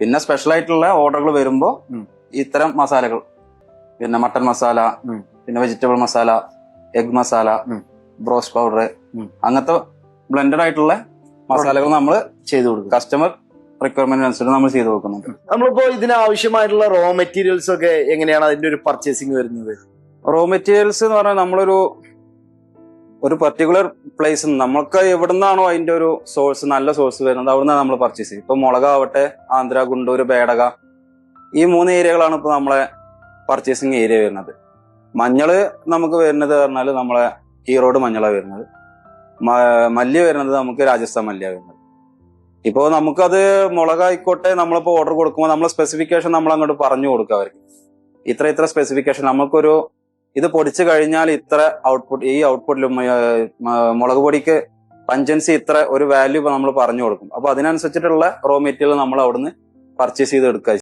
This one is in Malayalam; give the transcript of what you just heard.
പിന്നെ സ്പെഷ്യൽ ആയിട്ടുള്ള ഓർഡറുകൾ വരുമ്പോൾ ഇത്തരം മസാലകൾ. പിന്നെ മട്ടൺ മസാല പിന്നെ വെജിറ്റബിൾ മസാല എഗ് മസാല ബ്രോസ് ബ്രോസ്റ്റ് പൗഡർ അങ്ങനത്തെ ബ്ലെൻഡഡ് ആയിട്ടുള്ള മസാലകൾ നമ്മൾ ചെയ്തു കൊടുക്കും. കസ്റ്റമർ റിക്വയർമെന്റ് അനുസരിച്ച് നമ്മൾ ചെയ്ത് കൊടുക്കുന്നുണ്ട്. നമ്മളിപ്പോ ഇതിന് ആവശ്യമായിട്ടുള്ള റോ മെറ്റീരിയൽസ് ഒക്കെ എങ്ങനെയാണ് അതിന്റെ ഒരു പർച്ചേസിംഗ് വരുന്നത്? റോ മെറ്റീരിയൽസ് എന്ന് പറഞ്ഞാൽ നമ്മളൊരു ഒരു പർട്ടിക്കുലർ പ്ലേസ് നമ്മൾക്ക് എവിടുന്നാണോ അതിന്റെ ഒരു സോഴ്സ് നല്ല സോഴ്സ് വരുന്നത് അവിടുന്നാണ് നമ്മൾ പർച്ചേസ് ചെയ്യും. ഇപ്പൊ മുളകാവട്ടെ ആന്ധ്ര ഗുണ്ടൂർ ബേടക ഈ മൂന്ന് ഏരിയകളാണ് ഇപ്പൊ നമ്മളെ പർച്ചേസിങ് ഏരിയ വരുന്നത്. മഞ്ഞൾ നമുക്ക് വരുന്നത് പറഞ്ഞാൽ നമ്മളെ ഈറോഡ് മഞ്ഞളാണ് വരുന്നത്. മ- മല്ലി വരുന്നത് നമുക്ക് രാജസ്ഥാൻ മല്ലിയാണ് വരുന്നത്. ഇപ്പോ നമുക്കത് മുളകായിക്കോട്ടെ നമ്മളിപ്പോ ഓർഡർ കൊടുക്കുമ്പോൾ നമ്മളെ സ്പെസിഫിക്കേഷൻ നമ്മൾ അങ്ങോട്ട് പറഞ്ഞു കൊടുക്കുക അവർക്ക്. ഇത്ര ഇത്ര സ്പെസിഫിക്കേഷൻ നമുക്കൊരു ഇത് പൊടിച്ചു കഴിഞ്ഞാൽ ഇത്ര ഔട്ട്പുട്ട് ഈ ഔട്ട്പുട്ടിൽ മുളക് പൊടിക്ക് പഞ്ചൻസി ഇത്ര ഒരു വാല്യൂ നമ്മൾ പറഞ്ഞു കൊടുക്കും. അപ്പൊ അതിനനുസരിച്ചിട്ടുള്ള റോ മെറ്റീരിയൽ നമ്മൾ അവിടുന്ന് പർച്ചേസ് ചെയ്ത് എടുക്കുക